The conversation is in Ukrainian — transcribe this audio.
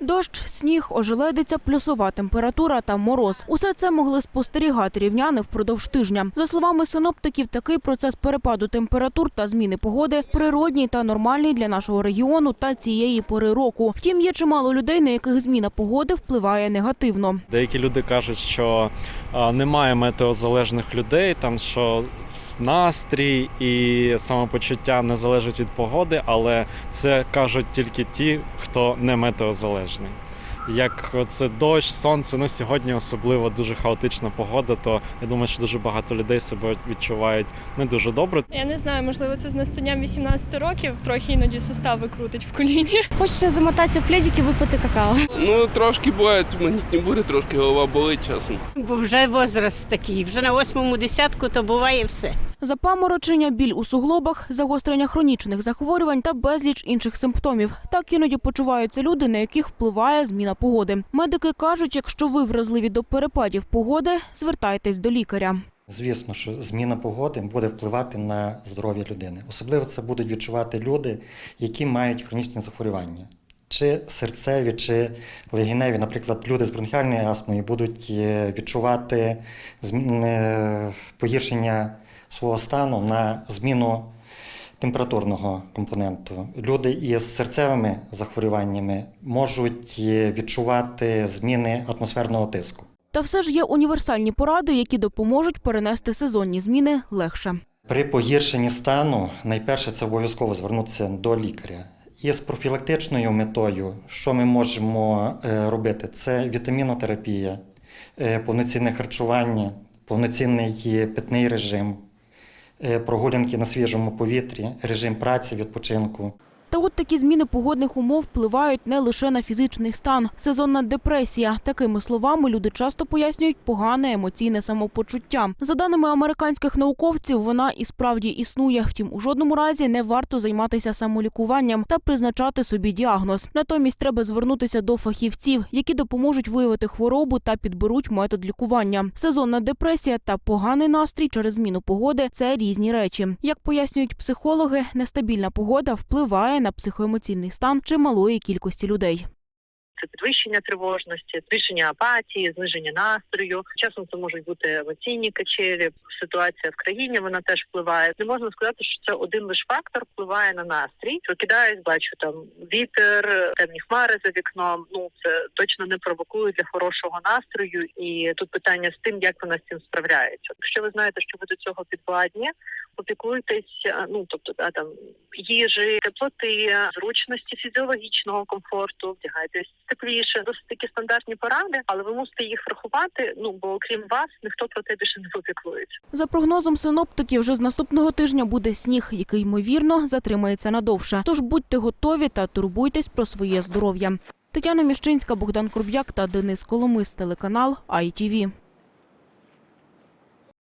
Дощ, сніг, ожеледиця, плюсова температура та мороз. Усе це могли спостерігати рівняни впродовж тижня. За словами синоптиків, такий процес перепаду температур та зміни погоди природній та нормальний для нашого регіону та цієї пори року. Втім, є чимало людей, на яких зміна погоди впливає негативно. Деякі люди кажуть, що немає метеозалежних людей, там що настрій і самопочуття не залежать від погоди, але це кажуть тільки ті, хто не метеозалежний. Як це дощ, сонце, ну сьогодні особливо дуже хаотична погода, то я думаю, що дуже багато людей себе відчувають не дуже добре. Я не знаю, можливо, це з настанням 18 років трохи іноді сустави крутить в коліні. Хочеться замотатися в пледик і випити какао. Ну, трошки бувають магнітні бурі, трошки голова болить часом. Бо вже возраст такий, вже на восьмому десятку, то буває все. Запаморочення, біль у суглобах, загострення хронічних захворювань та безліч інших симптомів. Так іноді почуваються люди, на яких впливає зміна погоди. Медики кажуть, якщо ви вразливі до перепадів погоди, звертайтесь до лікаря. Звісно, що зміна погоди буде впливати на здоров'я людини. Особливо це будуть відчувати люди, які мають хронічні захворювання. Чи серцеві, чи легіневі, наприклад, люди з бронхіальною астмою будуть е, відчувати е, погіршення свого стану на зміну температурного компоненту. Люди із серцевими захворюваннями можуть е, відчувати зміни атмосферного тиску. Та все ж є універсальні поради, які допоможуть перенести сезонні зміни легше. При погіршенні стану найперше це обов'язково звернутися до лікаря. І з профілактичною метою, що ми можемо е, робити, це вітамінотерапія, е, повноцінне харчування, повноцінний питний режим, е, прогулянки на свіжому повітрі, режим праці, відпочинку. Та от такі зміни погодних умов впливають не лише на фізичний стан. Сезонна депресія. Такими словами люди часто пояснюють погане емоційне самопочуття. За даними американських науковців, вона і справді існує. Втім, у жодному разі не варто займатися самолікуванням та призначати собі діагноз. Натомість треба звернутися до фахівців, які допоможуть виявити хворобу та підберуть метод лікування. Сезонна депресія та поганий настрій через зміну погоди це різні речі. Як пояснюють психологи, нестабільна погода впливає на психоемоційний стан чималої кількості людей. Це підвищення тривожності, збільшення апатії, зниження настрою. Часом це можуть бути емоційні качелі. Ситуація в країні вона теж впливає. Не можна сказати, що це один лише фактор впливає на настрій. Прокидаюсь, бачу там вітер, темні хмари за вікном. Ну це точно не провокує для хорошого настрою. І тут питання з тим, як вона з цим справляється. Якщо ви знаєте, що ви до цього підвладні, опікуйтесь, ну тобто да, там їжі, теплоти, зручності фізіологічного комфорту, вдягайтесь тепліше, досить такі стандартні поради, але ви мусите їх врахувати. Ну бо окрім вас ніхто про те більше не попіклується. За прогнозом синоптиків, вже з наступного тижня буде сніг, який ймовірно затримається надовше. Тож будьте готові та турбуйтесь про своє здоров'я. Тетяна Міщинська, Богдан Круб'як та Денис Коломис, телеканал ITV.